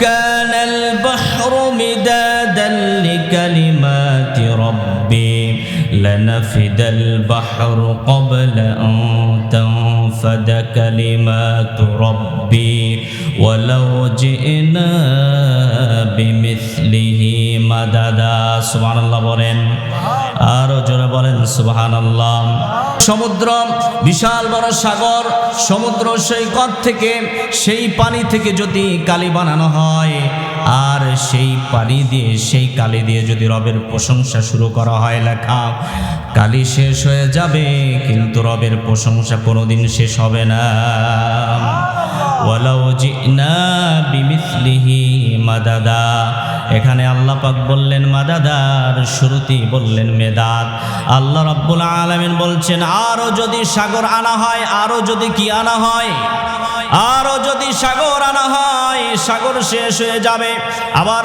كان البحر مدادا لكلمات ربي لنفد البحر قبل أن تنفد كلمات ربي ولو جئنا بمثله مددا سبحان الله বলেন আরো জোরে বলেন সুবহান আল্লাহ সমুদ্র বিশাল বড় সাগর সমুদ্র সৈকত থেকে সেই পানি থেকে যদি কালি বানানো হয় আর সেই পানি দিয়ে সেই কালি দিয়ে যদি রবের প্রশংসা শুরু করা হয় লেখা কালি শেষ হয়ে যাবে কিন্তু রবের প্রশংসা কোনোদিন শেষ হবে না। ওয়ালাউ মাদাদা। এখানে আল্লাহ পাক বললেন, মাদাদার শ্রুতি বললেন মেদাদ। আল্লাহ রাব্বুল আলামিন বলছেন, আরও যদি সাগর আনা হয়, আরও যদি কি আনা হয়? আরও যদি সাগর আনা হয়, সাগর শেষ হয়ে যাবে। আবার